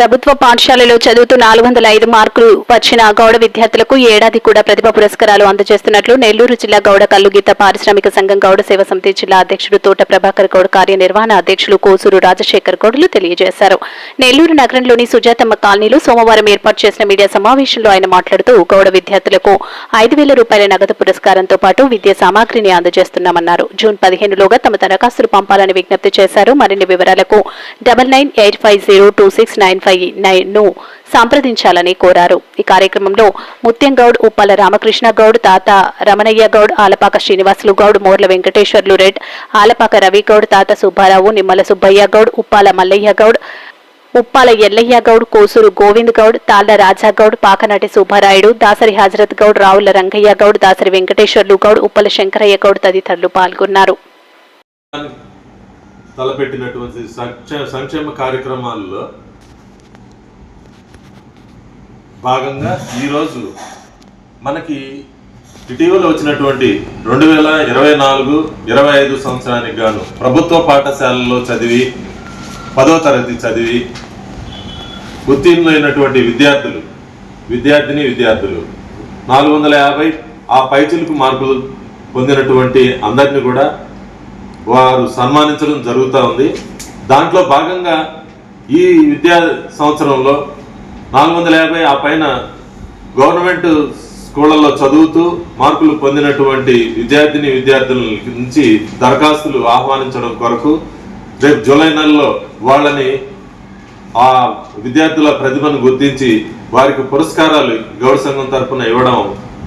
ప్రభుత్వ పాఠశాలలో చదువుతూ నాలుగు వందల ఐదు మార్కులు వచ్చిన గౌడ విద్యార్థులకు ఏడాది కూడా ప్రతిభ పురస్కారాలు అందజేస్తున్నట్లు నెల్లూరు జిల్లా గౌడ కల్లుగీత పారిశ్రామిక సంఘం గౌడ సేవ సమితి జిల్లా అధ్యక్షుడు తోట ప్రభాకర్ గౌడ్ కార్యనిర్వహణ అధ్యక్షులు కోసూరు రాజశేఖర్ గౌడ్లు తెలియజేశారు. నెల్లూరు నగరంలోని సుజాతమ్మ కాలనీలో సోమవారం ఏర్పాటు చేసిన మీడియా సమావేశంలో ఆయన మాట్లాడుతూ గౌడ విద్యార్థులకు ఐదు వేల రూపాయల నగదు పురస్కారంతో పాటు విద్యా సామాగ్రిని అందజేస్తున్నామన్నారు. జూన్ పదిహేనులోగా తమ దరఖాస్తులు పంపాలని విజ్ఞప్తి చేశారు. మరిన్ని వివరాలకు double nine eight five zero two six nine five నైన్ను సంప్రదించాలని కోరారు. ఈ కార్యక్రమంలో ముత్యంగౌడ్ ఉప్పల రామకృష్ణగౌడ్ రామకృష్ణ గౌడ్ తాత రమణయ్య గౌడ్ ఆలపాక శ్రీనివాసులు గౌడ్ మోర్ల వెంకటేశ్వర్లు రెడ్ ఆలపాక రవి గౌడ్ తాత సుబ్బారావు నిమ్మల సుబ్బయ్య గౌడ్ ఉప్పాల మల్లయ్య గౌడ్ ఉప్పాల ఎల్లయ్య గౌడ్ కోసూరు గోవింద్ గౌడ్ తాళ్ళ రాజా గౌడ్ పాకనాటి సుబ్బారాయుడు దాసరి హజరత్ గౌడ్ రావుల రంగయ్య గౌడ్ దాసరి వెంకటేశ్వర్లు గౌడ్ ఉప్పల శంకరయ్య గౌడ్ తదితరులు పాల్గొన్నారు. తలపెట్టినటువంటి సంక్షేమ కార్యక్రమాల్లో భాగంగా ఈరోజు మనకి ఇటీవల వచ్చినటువంటి రెండు వేల ఇరవై నాలుగు ఇరవై ఐదు సంవత్సరానికి గాను ప్రభుత్వ పాఠశాలలో చదివి పదో తరగతి చదివి ఉత్తీర్ణులైనటువంటి విద్యార్థులు విద్యార్థిని విద్యార్థులు నాలుగు వందల యాభై ఆ పైచిలుకు మార్కులు పొందినటువంటి అందరినీ కూడా వారు సన్మానించడం జరుగుతూ ఉంది. దాంట్లో భాగంగా ఈ విద్యా సంవత్సరంలో నాలుగు వందల యాభై ఆ పైన గవర్నమెంట్ స్కూళ్ళల్లో చదువుతూ మార్కులు పొందినటువంటి విద్యార్థిని విద్యార్థుల నుంచి దరఖాస్తులు ఆహ్వానించడం కొరకు రేపు జూలై నెలలో వాళ్ళని ఆ విద్యార్థుల ప్రతిభను గుర్తించి వారికి పురస్కారాలు గౌడ సంఘం తరఫున ఇవ్వడం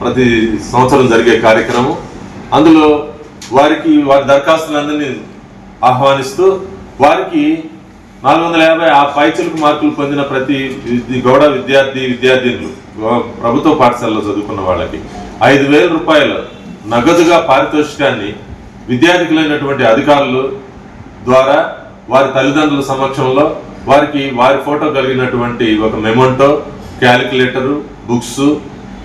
ప్రతి సంవత్సరం జరిగే కార్యక్రమం. అందులో వారికి వారి దరఖాస్తులందరినీ ఆహ్వానిస్తూ వారికి నాలుగు వందల యాభై ఆ పైచులకు మార్కులు పొందిన ప్రతి గౌడ విద్యార్థి విద్యార్థినులు ప్రభుత్వ పాఠశాలలో చదువుకున్న వాళ్ళకి ఐదు వేల రూపాయలు నగదుగా పారితోషికాన్ని విద్యార్థికులైనటువంటి అధికారులు ద్వారా వారి తల్లిదండ్రుల సమక్షంలో వారికి వారి ఫోటో కలిగినటువంటి ఒక మెమోంటో క్యాలిక్యులేటరు బుక్స్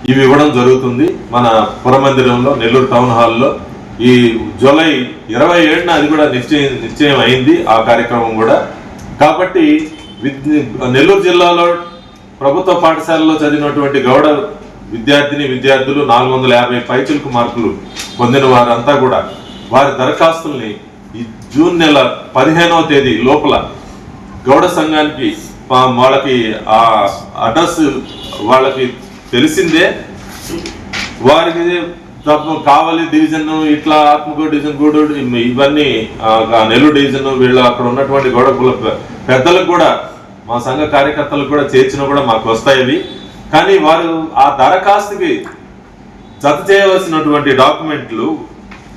ఇవి ఇవ్వడం జరుగుతుంది. మన పురమందిరంలో నెల్లూరు టౌన్ హాల్లో ఈ జూలై ఇరవై ఏడున అది కూడా నిశ్చయం నిశ్చయం అయింది. ఆ కార్యక్రమం కూడా కాబట్టి నెల్లూరు జిల్లాలో ప్రభుత్వ పాఠశాలలో చదివినటువంటి గౌడ విద్యార్థిని విద్యార్థులు నాలుగు వందల యాభై పైచులకు మార్కులు పొందిన వారంతా కూడా వారి దరఖాస్తుల్ని ఈ జూన్ నెల పదిహేనవ తేదీ లోపల గౌడ సంఘానికి వాళ్ళకి ఆ అడ్రస్ వాళ్ళకి తెలిసిందే. వారికి తప్ప కావలి డివిజన్ ఇట్లా ఆత్మకూరు డివిజన్ గూడూరు ఇవన్నీ నెల్లూరు డివిజన్ వీళ్ళు అక్కడ ఉన్నటువంటి గౌడ కుల పెద్దలకు కూడా మా సంఘ కార్యకర్తలకు కూడా చేర్చిన కూడా మాకు వస్తాయి కానీ వారు ఆ దరఖాస్తుకి జత చేయవలసినటువంటి డాక్యుమెంట్లు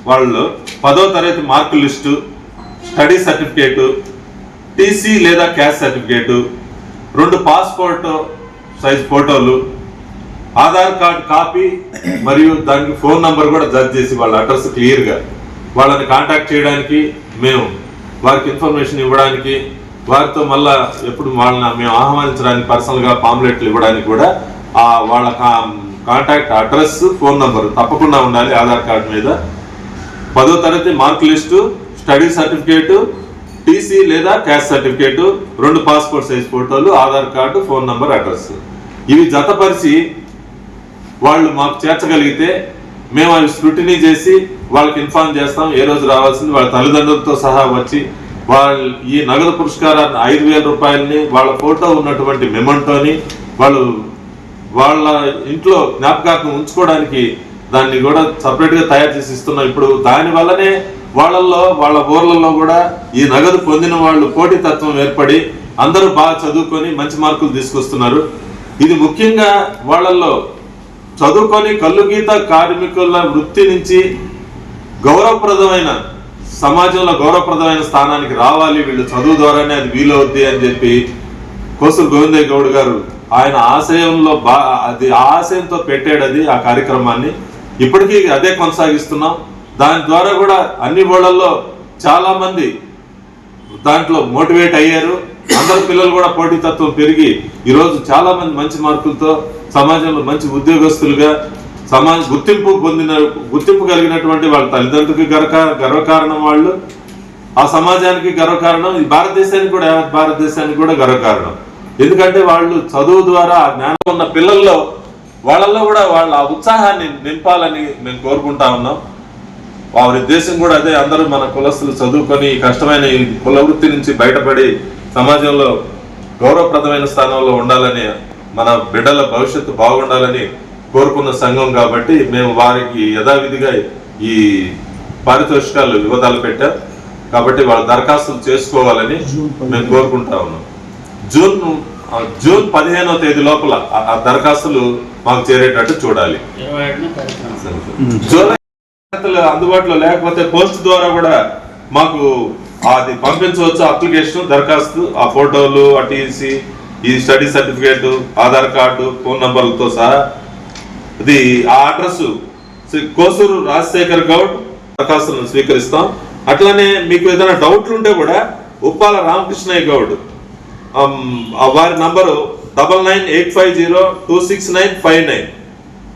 వాళ్ళు పదో తరగతి mark list study certificate TC లేదా క్యాస్ట్ సర్టిఫికేటు రెండు పాస్పోర్ట్ సైజ్ ఫోటోలు ఆధార్ కార్డ్ కాపీ మరియు దానికి ఫోన్ నంబర్ కూడా జడ్జ్ చేసి వాళ్ళ అడ్రస్ క్లియర్గా వాళ్ళని కాంటాక్ట్ చేయడానికి మేము వారికి ఇన్ఫర్మేషన్ ఇవ్వడానికి వారితో మళ్ళా ఎప్పుడు వాళ్ళని మేము ఆహ్వానించడానికి పర్సనల్గా పాంప్లెట్లు ఇవ్వడానికి కూడా ఆ వాళ్ళ కాంటాక్ట్ అడ్రస్ ఫోన్ నంబర్ తప్పకుండా ఉండాలి ఆధార్ కార్డు మీద. పదో తరగతి mark list study certificate TC లేదా క్యాష్ సర్టిఫికేటు రెండు పాస్పోర్ట్ సైజ్ ఫోటోలు Aadhaar card phone number address. ఇవి జతపరిచి వాళ్ళు మాకు చేర్చగలిగితే మేము అవి స్క్రూటినీ చేసి వాళ్ళకి ఇన్ఫార్మ్ చేస్తాం. ఏ రోజు రావాల్సింది వాళ్ళ తల్లిదండ్రులతో సహా వచ్చి వాళ్ళు ఈ నగదు పురస్కారాన్ని ఐదు వేల రూపాయలని వాళ్ళ ఫోటో ఉన్నటువంటి మెమంటోని వాళ్ళు వాళ్ళ ఇంట్లో జ్ఞాపకార్థం ఉంచుకోవడానికి దాన్ని కూడా సపరేట్గా తయారు చేసి ఇస్తున్నాం. ఇప్పుడు దాని వల్లనే వాళ్ళల్లో వాళ్ళ ఊర్లలో కూడా ఈ నగదు పొందిన వాళ్ళు పోటీతత్వం ఏర్పడి అందరూ బాగా చదువుకొని మంచి మార్కులు తీసుకొస్తున్నారు. ఇది ముఖ్యంగా వాళ్ళల్లో చదువుకొని కల్లుగీత కార్మికుల వృత్తి నుంచి గౌరవప్రదమైన సమాజంలో గౌరవప్రదమైన స్థానానికి రావాలి. వీళ్ళు చదువు ద్వారానే అది వీలవుద్ది అని చెప్పి కోసూరు గోవిందయ్య గౌడ్ గారు ఆయన ఆశయంలో బా అది ఆ ఆశయంతో పెట్టాడు అది ఆ కార్యక్రమాన్ని. ఇప్పటికీ అదే కొనసాగిస్తున్నాం. దాని ద్వారా కూడా అన్ని ఊళ్ళల్లో చాలామంది దాంట్లో మోటివేట్ అయ్యారు. అందరు పిల్లలు కూడా పోటీతత్వం పెరిగి ఈరోజు చాలా మంది మంచి మార్కులతో సమాజంలో మంచి ఉద్యోగస్తులుగా సమాజ గుర్తింపు పొందిన గుర్తింపు కలిగినటువంటి వాళ్ళ తల్లిదండ్రులకి గర్వ గర్వకారణం వాళ్ళు. ఆ సమాజానికి గర్వకారణం ఈ భారతదేశానికి కూడా భారతదేశానికి కూడా గర్వకారణం. ఎందుకంటే వాళ్ళు చదువు ద్వారా ఆ జ్ఞానం ఉన్న పిల్లల్లో వాళ్ళల్లో కూడా వాళ్ళ ఉత్సాహాన్ని నింపాలని మేము కోరుకుంటా ఉన్నాం. వారి ఉద్దేశం కూడా అదే. అందరూ మన కులస్తులు చదువుకొని కష్టమైన ఈ కుల వృత్తి నుంచి బయటపడి సమాజంలో గౌరవప్రదమైన స్థానంలో ఉండాలని మన బిడ్డల భవిష్యత్తు బాగుండాలని కోరుకున్న సంఘం కాబట్టి మేము వారికి యథావిధిగా ఈ పారితోషికాలు యువతలు పెట్టాం. కాబట్టి వాళ్ళ దరఖాస్తులు చేసుకోవాలని మేము కోరుకుంటా ఉన్నాం. జూన్ జూన్ పదిహేనవ తేదీ లోపల ఆ- దరఖాస్తులు మాకు చేరేటట్టు చూడాలి. జూలై అందుబాటులో లేకపోతే పోస్ట్ ద్వారా కూడా మాకు అది పంపించవచ్చు అప్లికేషన్ దరఖాస్తు ఆ ఫోటోలు ఆ టీసీ ఈ study certificate Aadhaar card phone నంబర్లతో సహా. ఇది ఆ అడ్రస్ శ్రీ కోసూరు రాజశేఖర్ గౌడ్ దరఖాస్తులను స్వీకరిస్తాం. అట్లానే మీకు ఏదైనా డౌట్లు ఉంటే కూడా ఉప్పాల రామకృష్ణయ్య గౌడ్ వారి number double nine eight five zero two six nine five nine.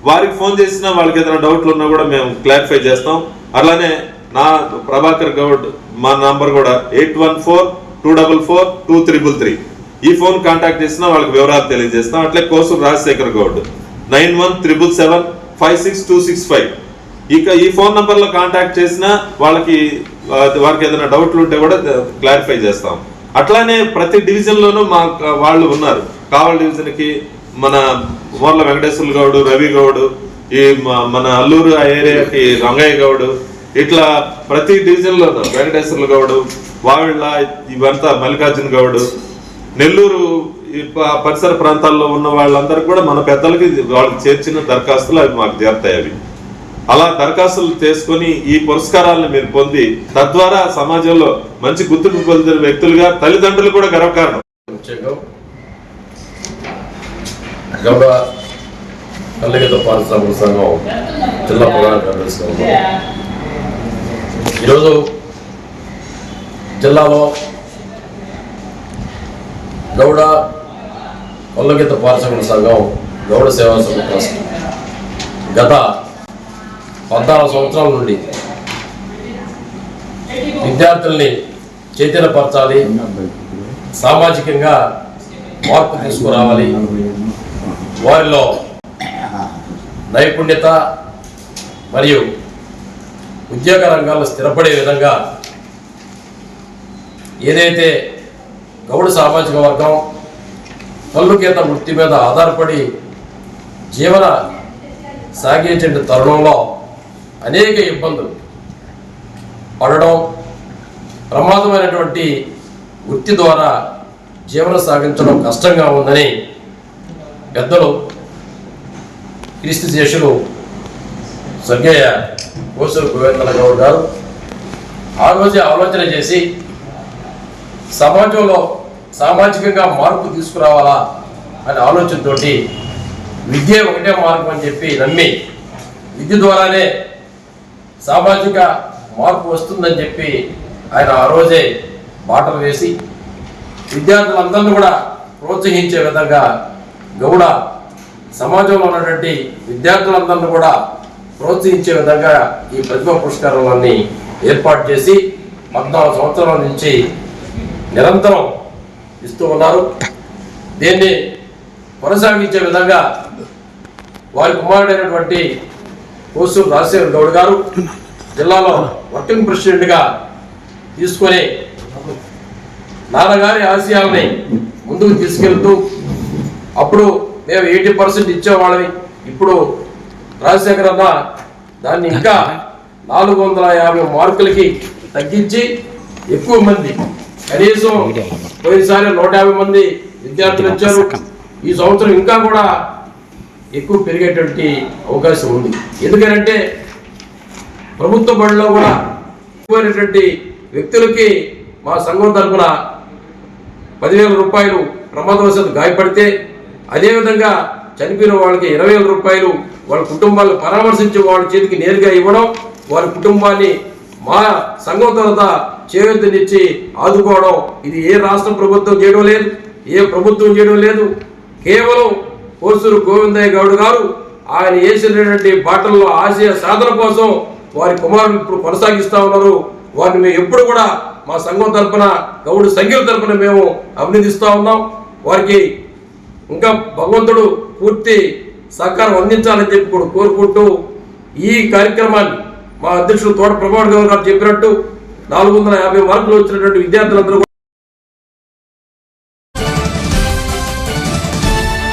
వారికి ఫోన్ చేసినా వాళ్ళకి ఏదైనా డౌట్లు ఉన్నా కూడా మేము క్లారిఫై చేస్తాం. అలానే నా ప్రభాకర్ గౌడ్ మా నంబర్ కూడా eight one four two double four two triple three. ఈ ఫోన్ కాంటాక్ట్ చేసినా వాళ్ళకి వివరాలు తెలియజేస్తాం. అట్లే కోసం Rajasekhar Goud. Nine one triple seven five six two six five. ఇక ఈ ఫోన్ నంబర్లో కాంటాక్ట్ చేసినా వాళ్ళకి వారికి ఏదైనా డౌట్లు ఉంటే కూడా క్లారిఫై చేస్తాం. అట్లానే ప్రతి డివిజన్లోనూ మా వాళ్ళు ఉన్నారు. కావల్ డివిజన్కి మన మోర్ల వెంకటేశ్వర గౌడ్ రవి గౌడ్ ఈ మన అల్లూరు ఆ ఏరియాకి రంగయ్య గౌడ్ ఇట్లా ప్రతి డివిజన్ లోనూ గౌడు వావిళ్ళ ఇవంతా మల్లికార్జున గౌడు నెల్లూరు ఈ ప- పరిసర ప్రాంతాల్లో ఉన్న వాళ్ళందరూ కూడా మన పెద్దలకి వాళ్ళకి చేర్చిన దరఖాస్తులు అవి మాకు చేరుతాయి అవి. అలా దరఖాస్తులు చేసుకొని ఈ పురస్కారాలను మీరు పొంది తద్వారా సమాజంలో మంచి గుర్తింపు పొందిన వ్యక్తులుగా తల్లిదండ్రులు కూడా గర్వకారణం. ముఖ్యంగా పారిశ్రామిక సంఘం జిల్లా ప్రధాన కార్యదర్శి ఈరోజు జిల్లాలో గౌడ కొల్లగిత పారిశ్రామిక సంఘం గౌడ సేవా సంఘ ట్రస్ట్ గత పద్నాలుగు సంవత్సరాల నుండి విద్యార్థుల్ని చైతన్యపరచాలి సామాజికంగా మార్పు తీసుకురావాలి. వారిలో నైపుణ్యత మరియు ఉద్యోగ రంగాల్లో స్థిరపడే విధంగా ఏదైతే గౌడ సామాజిక వర్గం కల్లుకేత వృత్తి మీద ఆధారపడి జీవన సాగించే తరుణంలో అనేక ఇబ్బందులు పడడం ప్రమాదమైనటువంటి వృత్తి ద్వారా జీవనం సాగించడం కష్టంగా ఉందని పెద్దలు క్రీస్తు శేషులు స్వర్గీయ కోసూరు గోవిందల గౌడ్ గారు. ఆ రోజే ఆలోచన చేసి సమాజంలో సామాజికంగా మార్పు తీసుకురావాలా అనే ఆలోచనతోటి విద్య ఒకటే మార్గం అని చెప్పి నమ్మి విద్య ద్వారానే సామాజిక మార్పు వస్తుందని చెప్పి ఆయన ఆ రోజే బాటలు వేసి విద్యార్థులందరినీ కూడా ప్రోత్సహించే విధంగా గౌడ సమాజంలో ఉన్నటువంటి విద్యార్థులందరినీ కూడా ప్రోత్సహించే విధంగా ఈ ప్రతిభా పురస్కారాలన్నీ ఏర్పాటు చేసి పద్నాలుగు సంవత్సరాల నుంచి నిరంతరం ఇస్తూ ఉన్నారు. దీన్ని కొనసాగించే విధంగా వారి కుమారుడైనటువంటి కోసు రాజశేఖర్ గౌడ్ గారు జిల్లాలో వర్కింగ్ ప్రెసిడెంట్గా తీసుకొని నాన్నగారి ఆశయాలని ముందుకు తీసుకెళ్తూ అప్పుడు మేము ఎయిటీ పర్సెంట్ ఇచ్చేవాళ్ళని ఇప్పుడు రాజశేఖర్ అన్న దాన్ని ఇంకా నాలుగు వందల యాభై మార్కులకి తగ్గించి ఎక్కువ మంది కనీసం పోయినసారి నూట యాభై మంది విద్యార్థులు వచ్చారు. ఈ సంవత్సరం ఇంకా కూడా ఎక్కువ పెరిగేటువంటి అవకాశం ఉంది. ఎందుకంటే ప్రభుత్వ బడిలో కూడా ఎక్కువైనటువంటి వ్యక్తులకి మా సంఘం తరఫున పదివేల రూపాయలు ప్రమాదవశాత్తు గాయపడితే అదేవిధంగా చనిపోయిన వాళ్ళకి ఇరవై వేల రూపాయలు వాళ్ళ కుటుంబాలను పరామర్శించే వాళ్ళ చేతికి నేరుగా ఇవ్వడం వారి కుటుంబాన్ని మా సంఘం తర్వాత చేయూతనిచ్చి ఆదుకోవడం. ఇది ఏ రాష్ట్ర ప్రభుత్వం చేయడం లేదు ఏ ప్రభుత్వం చేయడం లేదు. కేవలం కోసూరు గోవిందయ్య గౌడ్ గారు ఆయన వేసినటువంటి బాటల్లో ఆశయ సాధన కోసం వారి కుమారులు ఇప్పుడు కొనసాగిస్తూ ఉన్నారు. వారిని మేము ఎప్పుడు కూడా మా సంఘం తరపున గౌడు సంఘం తరపున మేము అభినందిస్తూ ఉన్నాం. వారికి ఇంకా భగవంతుడు పూర్తి సహకారం అందించాలని చెప్పి కూడా కోరుకుంటూ ఈ కార్యక్రమాన్ని మా అధ్యక్షుడు తోట ప్రభాకర్ గారు చెప్పినట్టు నాలుగు వందల యాభై మార్కులు వచ్చినటువంటి విద్యార్థులందరూ